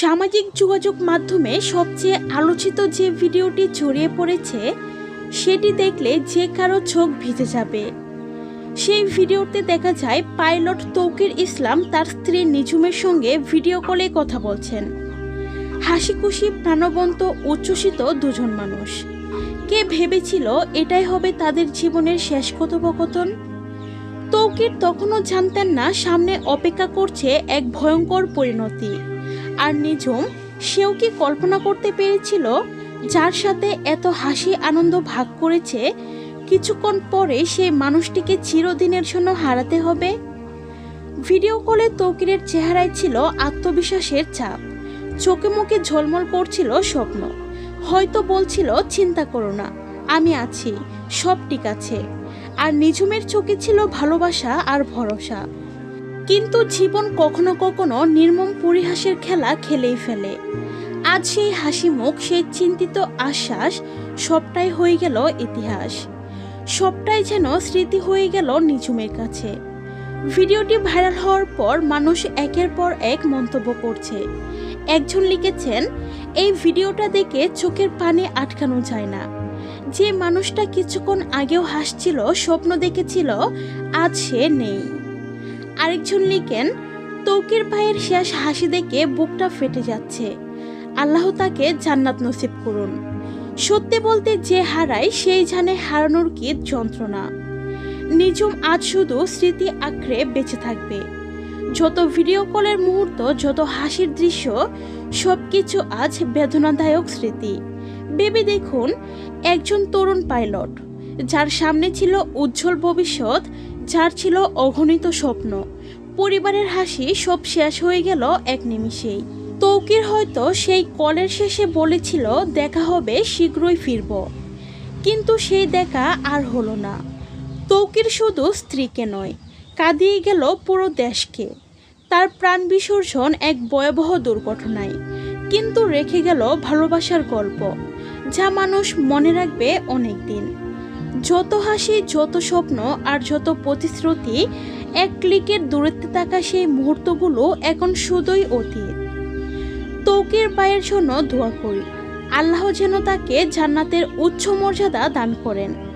সামাজিক যোগাযোগ মাধ্যমে সবচেয়ে আলোচিত যে ভিডিওটি ছড়িয়ে পড়েছে, সেটি দেখলে যে কারও চোখ ভিজে যাবে। সেই ভিডিওতে দেখা যায়, পাইলট তৌকির ইসলাম তার স্ত্রী নিঝুমের সঙ্গে ভিডিও কলে কথা বলছেন। হাসি খুশি প্রাণবন্ত, উচ্ছ্বসিত দুজন মানুষ। কে ভেবেছিল এটাই হবে তাদের জীবনের শেষ কথোপকথন? তৌকির তখনও জানতেন না, সামনে অপেক্ষা করছে এক ভয়ঙ্কর পরিণতি। আর নিঝুম, সেও কি কল্পনা করতে পেরেছিল যার সাথে এত হাসি আনন্দ ভাগ করেছে, কিছুক্ষণ পরে সেই মানুষটিকে চিরদিনের জন্য হারাতে হবে? ভিডিও কলে তৌকিরের চেহারায় ছিল আত্মবিশ্বাসের ছাপ চোখে মুখে ঝলমল করছিল স্বপ্ন। হয়তো বলছিল, চিন্তা করো না, আমি আছি, সব ঠিক আছে। আর নিঝুমের চোখে ছিল ভালোবাসা আর ভরসা। কিন্তু জীবন কখনো কখনো নির্মম পরিহাসের খেলা খেলেই ফেলে। আজ সেই হাসি মুখ, সেই চিন্তিত আশ্বাস, সবটাই হয়ে গেল ইতিহাস। সবটাই যেন স্মৃতি হয়ে গেল নিঝুমের কাছে। ভিডিওটি ভাইরাল হওয়ার পর মানুষ একের পর এক মন্তব্য করছে। একজন লিখেছেন, এই ভিডিওটা দেখে চোখের পানি আটকানো যায় না। যে মানুষটা কিছুক্ষণ আগেও হাসছিল, স্বপ্ন দেখেছিল, আজ সে নেই। আরেকজন লিখেন, তৌকির ভাইয়ের শেষ হাসি দেখে বুকটা ফেটে যাচ্ছে। আল্লাহ তাকে জান্নাত নসিব করুন। সত্যি বলতে যে হারায়, সেই জানে হারানোর কি যন্ত্রণা। নিজম আজ শুধু স্মৃতি আঁকড়ে বেঁচে থাকবে। যত ভিডিও কলের মুহূর্ত, যত হাসির দৃশ্য, সবকিছু আজ বেদনাদায়ক স্মৃতি। ভেবে দেখুন, একজন তরুণ পাইলট, যার সামনে ছিল উজ্জ্বল ভবিষ্যৎ যার ছিল অগণিত স্বপ্ন। পরিবারের হাসি সব শেষ হয়ে গেল এক নিমিষেই। তৌকির হয়তো সেই কলের শেষে বলেছিল, দেখা হবে, শীঘ্রই ফিরব। কিন্তু সেই দেখা আর হলো না। তৌকির শুধু স্ত্রীকে নয়, কাঁদিয়ে গেল পুরো দেশকে। তার প্রাণ বিসর্জন এক ভয়াবহ দুর্ঘটনায়। কিন্তু রেখে গেল ভালোবাসার গল্প, যা মানুষ মনে রাখবে অনেক দিন যত হাসি, যত স্বপ্ন আর যত প্রতিশ্রুতি, এক ক্লিকের দূরত্বে থাকা সেই মুহূর্তগুলো এখন শুধুই অতীত। তৌকির পায়ের জন্য ধোয়া করি। আল্লাহ যেন তাকে জান্নাতের উচ্চ মর্যাদা দান করেন।